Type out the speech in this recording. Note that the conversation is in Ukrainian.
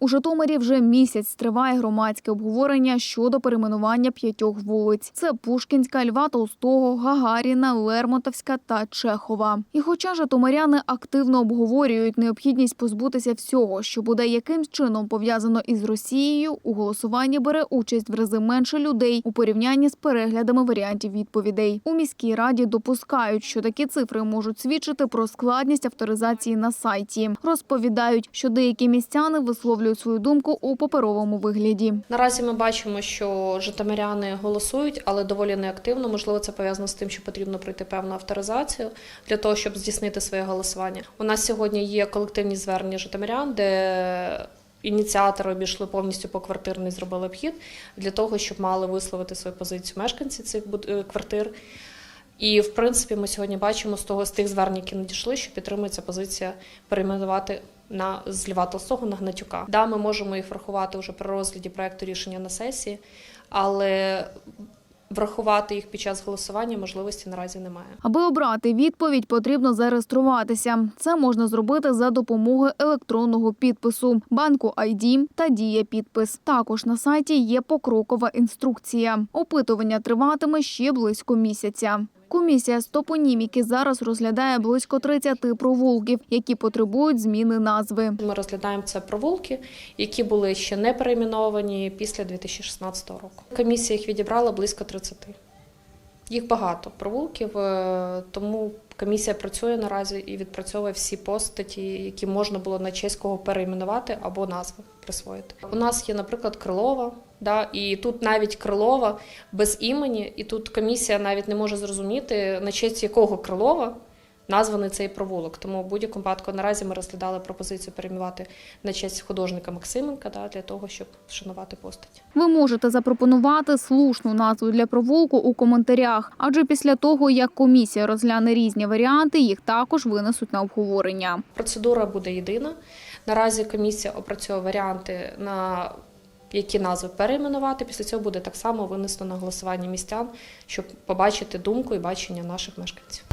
У Житомирі вже місяць триває громадське обговорення щодо перейменування п'ятьох вулиць. Це Пушкінська, Льва Толстого, Гагаріна, Лермонтовська та Чехова. І хоча житомиряни активно обговорюють необхідність позбутися всього, що буде якимсь чином пов'язано із Росією, у голосуванні бере участь в рази менше людей у порівнянні з переглядами варіантів відповідей. У міській раді допускають, що такі цифри можуть свідчити про складність авторизації на сайті. Розповідають, що деякі містяни висловлюють свою думку у паперовому вигляді. Наразі ми бачимо, що житомиряни голосують, але доволі неактивно. Можливо, це пов'язано з тим, що потрібно пройти певну авторизацію для того, щоб здійснити своє голосування. У нас сьогодні є колективні звернення житомирян, де ініціатори обійшли повністю по квартирний, зробили обхід для того, щоб мали висловити свою позицію мешканці цих е, квартир. І в принципі, ми сьогодні бачимо з того з тих звернень, які надійшли, що підтримується позиція перейменувати на з Льва Толстого на Гнатюка. Да, ми можемо їх врахувати вже при розгляді проекту рішення на сесії, але врахувати їх під час голосування можливості наразі немає. Аби обрати відповідь, потрібно зареєструватися. Це можна зробити за допомогою електронного підпису, банку ID та дія підпис. Також на сайті є покрокова інструкція. Опитування триватиме ще близько місяця. Комісія з топоніміки зараз розглядає близько 30 провулків, які потребують зміни назви. Ми розглядаємо це провулки, які були ще не перейменовані після 2016 року. Комісія їх відібрала близько 30. Їх багато провулків, е, тому комісія працює наразі і відпрацьовує всі постаті, які можна було на честь кого перейменувати або назви присвоїти. У нас є, наприклад, Крилова, да, і тут навіть Крилова без імені, і тут комісія навіть не може зрозуміти, на честь якого Крилова названий цей провулок. Тому в будь-якому випадку наразі ми розглядали пропозицію перейменувати на честь художника Максименка да, для того, щоб вшанувати постать. Ви можете запропонувати слушну назву для провулку у коментарях, адже після того, як комісія розгляне різні варіанти, їх також винесуть на обговорення. Процедура буде єдина. Наразі комісія опрацьовує варіанти на які назви перейменувати. Після цього буде так само винесено на голосування містян, щоб побачити думку і бачення наших мешканців.